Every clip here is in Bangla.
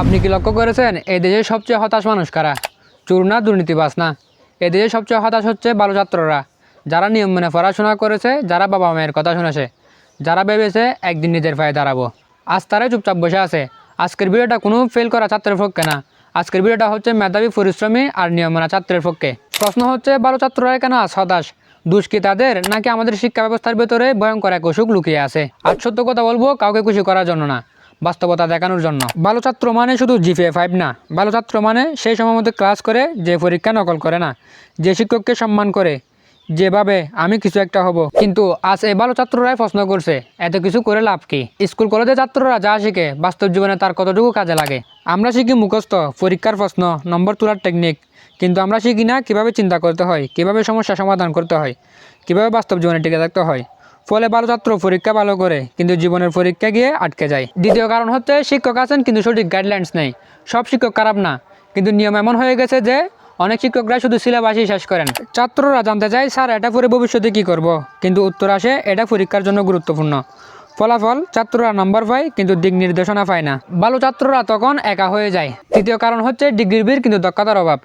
আপনি কি লক্ষ্য করেছেন? এই দেশের সবচেয়ে হতাশ মানুষ কারা? চোর না দুর্নীতিবাজ না? এই দেশের সবচেয়ে হতাশ হচ্ছে ভালো ছাত্ররা যারা নিয়ম মেনে পড়াশোনা করেছে, যারা বাবা মায়ের কথা শুনেছে। যারা ভেবেছে একদিন নিজের পায়ে দাঁড়াবো। আজ তারাই চুপচাপ বসে আছে। আজকের ভিডিওটা কোনো ফেল করা ছাত্রের পক্ষে না। আজকের ভিডিওটা হচ্ছে মেধাবী, পরিশ্রমী আর নিয়ম মানা ছাত্রের পক্ষে। প্রশ্ন হচ্ছে ভালো ছাত্ররা কেন আজ হতাশ? দোষ কি তাদের? নাকি আমাদের শিক্ষা ব্যবস্থার ভেতরে ভয়ঙ্কর এক অসুখ লুকিয়ে আছে? আজ সত্য কথা বলব, কাউকে খুশি করার জন্য না। বাস্তবতা দেখানোর জন্য। ভালো ছাত্র মানে শুধু জিপিএ ফাইভ না। ভালো ছাত্র মানে সেই সময় মধ্যে ক্লাস করে যে পরীক্ষা নকল করে না। যে শিক্ষককে সম্মান করে, যেভাবে আমি কিছু একটা হব। কিন্তু আজ এই ভালো ছাত্ররাই প্রশ্ন করছে, এত কিছু করে লাভ কি? স্কুল কলেজের ছাত্ররা যা শিখে, বাস্তব জীবনে তার কতটুকু কাজে লাগে? আমরা শিখি মুখস্থ, পরীক্ষার প্রশ্ন, নম্বর তোলার টেকনিক কিন্তু আমরা শিখি না কীভাবে চিন্তা করতে হয়, কীভাবে সমস্যা সমাধান করতে হয়, কীভাবে বাস্তব জীবনে টিকে থাকতে হয়। ফলে ভালো ছাত্র পরীক্ষা ভালো করে, কিন্তু জীবনের পরীক্ষা গিয়ে আটকে যায়। দ্বিতীয় কারণ হচ্ছে, শিক্ষক আছেন কিন্তু সঠিক গাইডলাইন্স নেই। সব শিক্ষক খারাপ না, কিন্তু নিয়ম এমন হয়ে গেছে যে, অনেক শিক্ষকরা শুধু সিলেবাসই শেষ করেন। ছাত্ররা জানতে চায়, স্যার, এটা পরে ভবিষ্যতে কি করব? কিন্তু উত্তর আসে, এটা পরীক্ষার জন্য গুরুত্বপূর্ণ। ফলাফল, ছাত্ররা নম্বর পায়, কিন্তু দিক নির্দেশনা পায় না। ভালো ছাত্ররা তখন একা হয়ে যায়। তৃতীয় কারণ হচ্ছে, ডিগ্রির বীর কিন্তু দক্ষতার অভাব।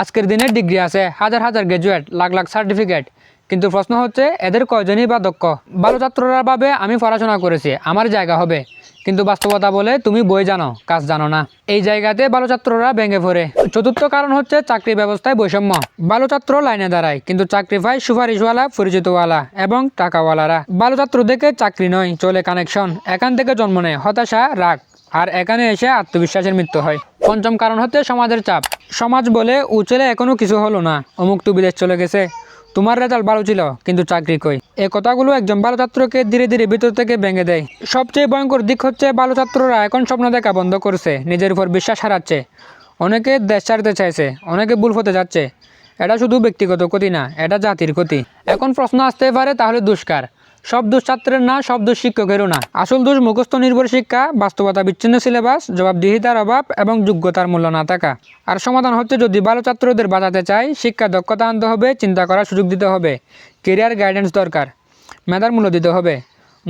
আজকের দিনে ডিগ্রি আছে হাজার হাজার গ্র্যাজুয়েট লাখ লাখ সার্টিফিকেট কিন্তু প্রশ্ন হচ্ছে, এদের কয়জনই বা দক্ষ? ভালো ছাত্ররা ভাবে আমি পড়াশোনা করেছি, আমার জায়গা হবে। কিন্তু বাস্তবতা বলে তুমি বই জানো, কাজ জানো না। এই জায়গাতে ভালো ছাত্ররা ভেঙে পড়ে। চতুর্থ কারণ হচ্ছে চাকরি ব্যবস্থায় বৈষম্য। ভালো ছাত্র লাইনে দাঁড়ায়, কিন্তু চাকরি পায় সুপারিশওয়ালা, পরিচিতওয়ালা এবং টাকাওয়ালারা। ভালো ছাত্র দেখে চাকরি নয়, চলে কানেকশন। এখান থেকে জন্ম নেয় হতাশা, রাগ, আর এখানে এসে আত্মবিশ্বাসের মৃত্যু হয়। পঞ্চম কারণ হচ্ছে সমাজের চাপ। সমাজ বলে উচলে এখনও কিছু হলো না, অমুক তো বিদেশ চলে গেছে। তোমার রেজাল্ট ভালো ছিল, কিন্তু চাকরি কই? এই কথাগুলো একজন ভালো ছাত্রকে ধীরে ধীরে ভিতর থেকে ভেঙে দেয়। সবচেয়ে ভয়ঙ্কর দিক হচ্ছে ভালো ছাত্ররা এখন স্বপ্ন দেখা বন্ধ করছে, নিজের উপর বিশ্বাস হারাচ্ছে। অনেকে দেশ ছাড়তে চাইছে, অনেকে ভুল হতে যাচ্ছে। এটা শুধু ব্যক্তিগত ক্ষতি না, এটা জাতির ক্ষতি। এখন প্রশ্ন আসতে পারে, তাহলে দুষ্কার। সব দোষ ছাত্রের না সব দোষ শিক্ষকেরও না। আসল দোষ মুখস্থ নির্ভর শিক্ষা, বাস্তবতা বিচ্ছিন্ন সিলেবাস, জবাবদিহিতার অভাব এবং যোগ্যতার মূল্য না থাকা। আর সমাধান হচ্ছে যদি ভালো ছাত্রদের বাঁচাতে চাই শিক্ষা দক্ষতা আনতে হবে, চিন্তা করার সুযোগ দিতে হবে। কেরিয়ার গাইডেন্স দরকার। মেধার মূল্য দিতে হবে।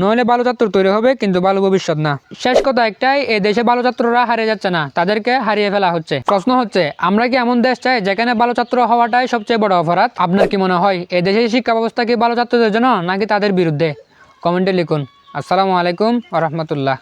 নইলে ভালো ছাত্র তৈরি হবে, কিন্তু ভালো ভবিষ্যৎ না। শেষ কথা একটাই এই দেশে ভালো ছাত্ররা হারিয়ে যাচ্ছে না, তাদেরকে হারিয়ে ফেলা হচ্ছে। প্রশ্ন হচ্ছে, আমরা কি এমন দেশ চাই যেখানে ভালো ছাত্র হওয়াটাই সবচেয়ে বড় অপরাধ? আপনার কি মনে হয় এই দেশের শিক্ষা ব্যবস্থা কি ভালো ছাত্রদের জন্য, নাকি তাদের বিরুদ্ধে? কমেন্টে লিখুন। আসসালামু আলাইকুম রহমতুল্লাহ।